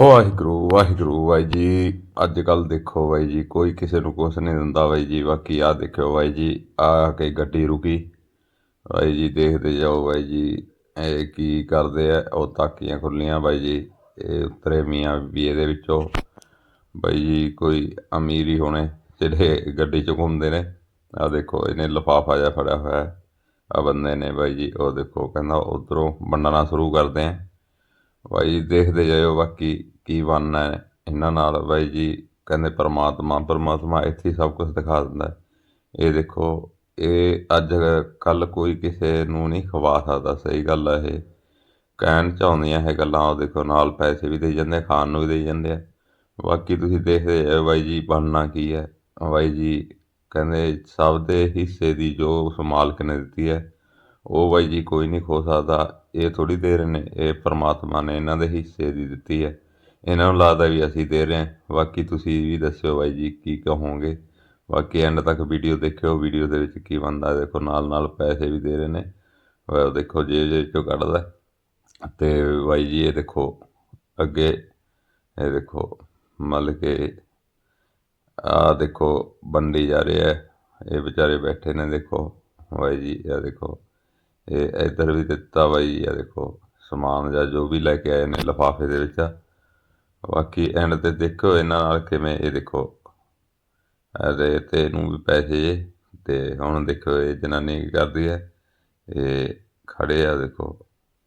ਵਾਹਿਗੁਰੂ ਵਾਹਿਗੁਰੂ ਬਾਈ ਜੀ। ਅੱਜ ਕੱਲ ਦੇਖੋ ਬਾਈ ਜੀ, ਕੋਈ ਕਿਸੇ ਨੂੰ ਕੁਛ ਨਹੀਂ ਦਿੰਦਾ ਬਾਈ ਜੀ। ਬਾਕੀ ਆ ਦੇਖਿਓ ਬਾਈ ਜੀ ਆ ਕੇ ਗੱਡੀ ਰੁਕੀ। ਬਾਈ ਜੀ, ਦੇਖਦੇ ਜਾਓ ਬਾਈ ਜੀ, ਇਹ ਕੀ ਕਰਦੇ ਆ। ਉਹ ਤਾਕੀਆਂ ਖੁੱਲੀਆਂ ਬਾਈ ਜੀ, ਇਹ ਉਤਰੇ ਮੀਆਂ ਵੀ ਇਹਦੇ ਵਿੱਚੋਂ। ਬਾਈ ਜੀ, ਕੋਈ ਅਮੀਰ ਹੀ ਹੋਣੇ ਜਿਹੜੇ ਗੱਡੀ ਚ ਘੁੰਮਦੇ ਨੇ। ਆ ਦੇਖੋ, ਇਹਨੇ ਲਫਾਫਾ ਜਿਹਾ ਫੜਿਆ ਹੋਇਆ। ਹੈ ਆ ਬੰਦੇ ਨੇ ਬਾਈ ਜੀ, ਉਹ ਦੇਖੋ, ਕਹਿੰਦਾ, ਉਧਰੋਂ ਵੰਡਣਾ ਸ਼ੁਰੂ ਕਰਦੇ ਆ। ਬਾਈ ਜੀ ਦੇਖਦੇ ਜਾਇਓ ਬਾਕੀ ਕੀ ਬਣਨਾ ਇਹਨਾਂ ਨਾਲ ਬਾਈ ਜੀ ਕਹਿੰਦੇ ਪਰਮਾਤਮਾ ਪਰਮਾਤਮਾ ਇੱਥੇ ਹੀ ਸਭ ਕੁਝ ਦਿਖਾ ਦਿੰਦਾ ਇਹ ਦੇਖੋ ਇਹ ਅੱਜ ਕੱਲ ਕੋਈ ਕਿਸੇ ਨੂੰ ਨਹੀਂ ਖਵਾ ਸਕਦਾ ਸਹੀ ਗੱਲ ਹੈ ਇਹ। ਕਹਿਣ 'ਚ ਆਉਂਦੀਆਂ ਇਹ ਗੱਲਾਂ ਉਹ ਦੇਖੋ ਨਾਲ ਪੈਸੇ ਵੀ ਦੇ ਜਾਂਦੇ ਆ, ਖਾਣ ਨੂੰ ਵੀ ਦੇ ਜਾਂਦੇ ਆ। ਬਾਕੀ ਤੁਸੀਂ ਦੇਖਦੇ ਜਾਇਓ ਬਾਈ ਜੀ ਬਣਨਾ ਕੀ ਹੈ। ਬਾਈ ਜੀ ਕਹਿੰਦੇ ਸਭ ਦੇ ਹਿੱਸੇ ਦੀ ਜੋ ਉਸ ਮਾਲਕ ਨੇ ਦਿੱਤੀ ਹੈ ਉਹ ਬਾਈ ਜੀ ਕੋਈ ਨਹੀਂ ਖੋ ਸਕਦਾ ਇਹ ਥੋੜੀ ਦੇ ਰਹੇ ਨੇ, ਇਹ ਪਰਮਾਤਮਾ ਨੇ ਇਹਨਾਂ ਦੇ ਹਿੱਸੇ ਦੀ ਦਿੱਤੀ ਹੈ। ਇਹਨਾਂ ਨੂੰ ਲੱਗਦਾ ਵੀ ਅਸੀਂ ਦੇ ਰਹੇ ਹਾਂ। ਬਾਕੀ ਤੁਸੀਂ ਵੀ ਦੱਸਿਓ ਬਾਈ ਜੀ ਕੀ ਕਹੋਗੇ। ਬਾਕੀ ਐਂਡ ਤੱਕ ਵੀਡੀਓ ਦੇਖਿਓ ਵੀਡੀਓ ਦੇ ਵਿੱਚ ਕੀ ਬਣਦਾ ਦੇਖੋ ਨਾਲ ਨਾਲ ਪੈਸੇ ਵੀ ਦੇ ਰਹੇ ਨੇ। ਉਹ ਦੇਖੋ ਜੇਬ ਜੇਬ ਚੋਂ ਕੱਢਦਾ ਹੈ। ਤੇ ਬਾਈ ਜੀ ਇਹ ਦੇਖੋ ਅੱਗੇ, ਇਹ ਦੇਖੋ ਮਤਲਬ ਕਿ ਆ ਦੇਖੋ ਬੰਡੀ ਜਾ ਰਿਹਾ ਹੈ। ਇਹ ਵਿਚਾਰੇ ਬੈਠੇ ਨੇ ਦੇਖੋ। ਬਾਈ ਜੀ ਇਹ ਦੇਖੋ ਇਹ ਇੱਧਰ ਵੀ ਦਿੱਤਾ ਬਾਈ, ਇਹ ਦੇਖੋ ਸਮਾਨ ਜਾਂ ਜੋ ਵੀ ਲੈ ਕੇ ਆਏ ਨੇ ਲਿਫਾਫੇ ਦੇ ਵਿੱਚ ਬਾਕੀ ਐਂਡ ਤੇ ਦੇਖੋ ਇਹਨਾਂ ਨਾਲ ਕਿਵੇਂ, ਇਹ ਦੇਖੋ। ਅਰੇ ਤੇ ਇਹਨੂੰ ਵੀ ਪੈਸੇ ਜੇ, ਤੇ ਹੁਣ ਦੇਖੋ ਇਹ ਜਨਾਨੀ ਕੀ ਕਰਦੀ ਹੈ। ਇਹ ਖੜੇ ਆ ਦੇਖੋ,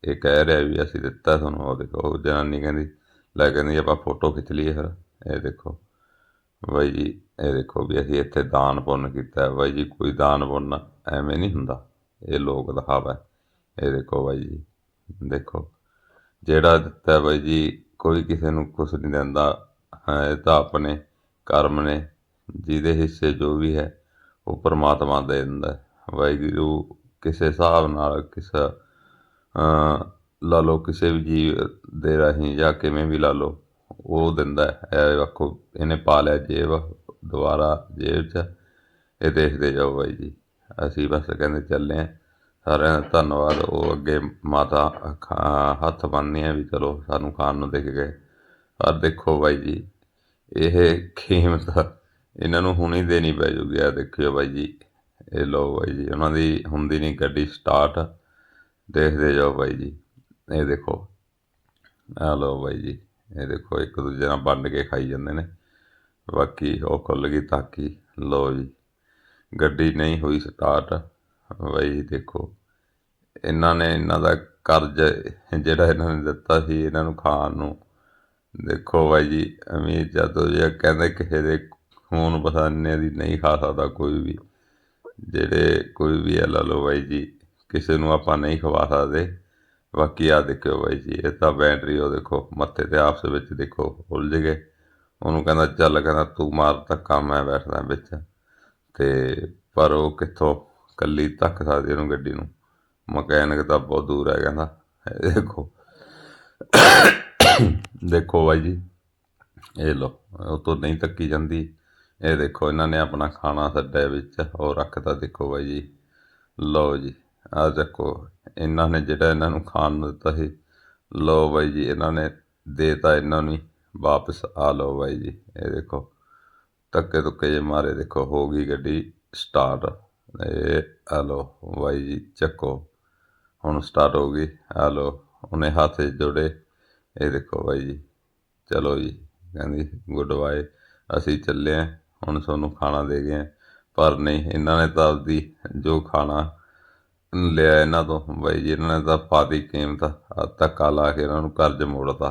ਇਹ ਕਹਿ ਰਿਹਾ ਵੀ ਅਸੀਂ ਦਿੱਤਾ ਤੁਹਾਨੂੰ, ਉਹ ਦੇਖੋ ਜਨਾਨੀ ਕਹਿੰਦੀ, ਲੈ ਕਹਿੰਦੀ ਆਪਾਂ ਫੋਟੋ ਖਿੱਚ ਲਈਏ ਫਿਰ। ਇਹ ਦੇਖੋ, ਬਾਈ ਜੀ, ਇਹ ਦੇਖੋ ਵੀ ਅਸੀਂ ਇੱਥੇ ਦਾਨ ਪੁੰਨ ਕੀਤਾ ਬਾਈ ਜੀ, ਕੋਈ ਦਾਨ ਪੁੰਨ ਐਵੇਂ ਨਹੀਂ ਹੁੰਦਾ। ਇਹ ਲੋਕ ਦਿਖਾਵਾ ਹੈ। ਇਹ ਦੇਖੋ ਬਾਈ ਜੀ, ਦੇਖੋ ਜਿਹੜਾ ਦਿੱਤਾ ਬਾਈ ਜੀ, ਕੋਈ ਕਿਸੇ ਨੂੰ ਕੁਛ ਨਹੀਂ ਦਿੰਦਾ ਇਹ ਤਾਂ ਆਪਣੇ ਕਰਮ ਨੇ, ਜਿਹਦੇ ਹਿੱਸੇ ਜੋ ਵੀ ਹੈ, ਉਹ ਪਰਮਾਤਮਾ ਦੇ ਦਿੰਦਾ ਹੈ। ਵਾਹਿਗੁਰੂ ਕਿਸੇ ਹਿਸਾਬ ਨਾਲ, ਕਿਸੇ ਲਾ ਲਓ ਕਿਸੇ ਵੀ ਜੀਵ ਦੇ ਰਾਹੀਂ ਜਾਂ ਕਿਵੇਂ ਵੀ ਲਾ ਲਓ, ਉਹ ਦਿੰਦਾ ਹੈ ਇਹ ਵੇਖੋ ਇਹਨੇ ਪਾ ਲਿਆ ਜੇਬ, ਦੁਬਾਰਾ ਜੇਬ 'ਚ, ਇਹ ਦੇਖਦੇ ਜਾਓ ਬਾਈ ਜੀ ਅਸੀਂ ਬਸ ਕਹਿੰਦੇ ਚੱਲੇ ਆ। ਸਾਰਿਆਂ ਦਾ ਧੰਨਵਾਦ। ਉਹ ਅੱਗੇ ਮਾਤਾ ਅੱਖਾਂ ਹੱਥ ਬੰਨ੍ਹਦੇ ਆ ਵੀ ਚਲੋ ਸਾਨੂੰ ਖਾਣ ਨੂੰ ਦੇ ਕੇ ਗਏ। ਪਰ ਦੇਖੋ ਬਾਈ ਜੀ, ਇਹ ਕੀਮਤ ਇਹਨਾਂ ਨੂੰ ਹੁਣੀ ਦੇਣੀ ਪੈ ਜੂਗੀ। ਆ ਦੇਖਿਓ ਬਾਈ ਜੀ, ਇਹ ਲੋ ਬਾਈ ਜੀ, ਉਹਨਾਂ ਦੀ ਹੁੰਦੀ ਨਹੀਂ ਗੱਡੀ ਸਟਾਰਟ ਦੇਖਦੇ ਜਾਓ ਬਾਈ ਜੀ। ਇਹ ਦੇਖੋ ਆ ਲੋ ਬਾਈ ਜੀ, ਇਹ ਦੇਖੋ ਇੱਕ ਦੂਜੇ ਨਾਲ ਵੰਡ ਕੇ ਖਾਈ ਜਾਂਦੇ ਨੇ। ਬਾਕੀ ਉਹ ਖੁੱਲ ਗਈ ਤਾਕੀ। ਲੋ ਜੀ। ਗੱਡੀ ਨਹੀਂ ਹੋਈ ਸਟਾਰਟ ਬਾਈ ਜੀ ਦੇਖੋ, ਇਹਨਾਂ ਨੇ ਇਹਨਾਂ ਦਾ ਕਰਜ਼, ਜਿਹੜਾ ਇਹਨਾਂ ਨੇ ਦਿੱਤਾ ਸੀ ਇਹਨਾਂ ਨੂੰ ਖਾਣ ਨੂੰ। ਦੇਖੋ ਬਾਈ ਜੀ, ਅਮੀਰ ਜਦੋਂ ਜੇ ਕਹਿੰਦੇ ਕਿਸੇ ਦੇ ਖੂਨ ਪਸਾਨੇ ਦੀ ਨਹੀਂ ਖਾ ਸਕਦਾ ਕੋਈ ਵੀ। ਜਿਹੜੇ ਕੋਈ ਵੀ ਹੈ ਲਾ ਲਓ ਬਾਈ ਜੀ, ਕਿਸੇ ਨੂੰ ਆਪਾਂ ਨਹੀਂ ਖਵਾ ਸਕਦੇ। ਬਾਕੀ ਆ ਦੇਖਿਓ ਬਾਈ ਜੀ, ਇਹ ਤਾਂ ਬੈਟਰੀ ਉਹ ਦੇਖੋ, ਮੱਥੇ ਤੇ ਆਪਸ ਵਿੱਚ ਦੇਖੋ, ਉਲਝ ਗਏ। ਉਹਨੂੰ ਕਹਿੰਦਾ, ਚੱਲ ਕਹਿੰਦਾ, ਤੂੰ ਮਾਰ ਧੱਕਾ ਮੈਂ ਬੈਠਦਾ ਵਿੱਚ। ਤੇ ਪਰ ਉਹ ਕਿੱਥੋਂ ਇਕੱਲੀ ਧੱਕ ਸਕਦੀ ਉਹਨੂੰ ਗੱਡੀ ਨੂੰ? ਮਕੈਨਿਕ ਤਾਂ ਬਹੁਤ ਦੂਰ ਹੈ ਕਹਿੰਦਾ। ਇਹ ਦੇਖੋ। ਦੇਖੋ ਬਾਈ ਜੀ, ਇਹ ਲੋ ਉਹ ਤੋਂ ਨਹੀਂ ਧੱਕੀ ਜਾਂਦੀ। ਇਹ ਦੇਖੋ, ਇਹਨਾਂ ਨੇ ਆਪਣਾ ਖਾਣਾ ਛੱਡਿਆ ਵਿੱਚ, ਉਹ ਰੱਖਤਾ ਦੇਖੋ ਬਾਈ ਜੀ। ਲਓ ਜੀ, ਆ ਦੇਖੋ, ਇਹਨਾਂ ਨੇ ਜਿਹੜਾ ਇਹਨਾਂ ਨੂੰ ਖਾਣ ਨੂੰ ਦਿੱਤਾ ਸੀ, ਲਓ ਬਾਈ ਜੀ, ਇਹਨਾਂ ਨੇ ਦੇਤਾ ਇਹਨਾਂ ਨੂੰ ਹੀ, ਵਾਪਸ ਆ ਲਓ ਬਾਈ ਜੀ, ਇਹ ਦੇਖੋ। ਧੱਕੇ ਧੁੱਕੇ ਜੇ ਮਾਰੇ, ਦੇਖੋ, ਹੋ ਗਈ ਗੱਡੀ ਸਟਾਰਟ ਇਹ ਆ ਬਾਈ ਜੀ, ਚੱਕੋ। ਹੁਣ ਸਟਾਰਟ ਹੋ ਗਈ। ਆ ਉਹਨੇ ਹੱਥ ਜੋੜੇ। ਇਹ ਦੇਖੋ ਬਾਈ ਜੀ, ਚਲੋ ਜੀ, ਕਹਿੰਦੀ ਗੁੱਡ ਬਾਏ ਅਸੀਂ ਚੱਲੇ ਆਂ, ਹੁਣ ਤੁਹਾਨੂੰ ਖਾਣਾ ਦੇ ਗਏ ਆਂ। ਪਰ ਨਹੀਂ, ਇਹਨਾਂ ਨੇ ਤਾਂ ਆਪਦੀ ਜੋ ਖਾਣਾ ਲਿਆ ਇਹਨਾਂ ਤੋਂ, ਬਾਈ ਜੀ, ਇਹਨਾਂ ਨੇ ਤਾਂ ਪਾਤੀ ਕੀਮਤ ਧੱਕਾ ਲਾ ਕੇ ਇਹਨਾਂ ਨੂੰ ਕਰਜ਼ ਮੋੜਤਾ।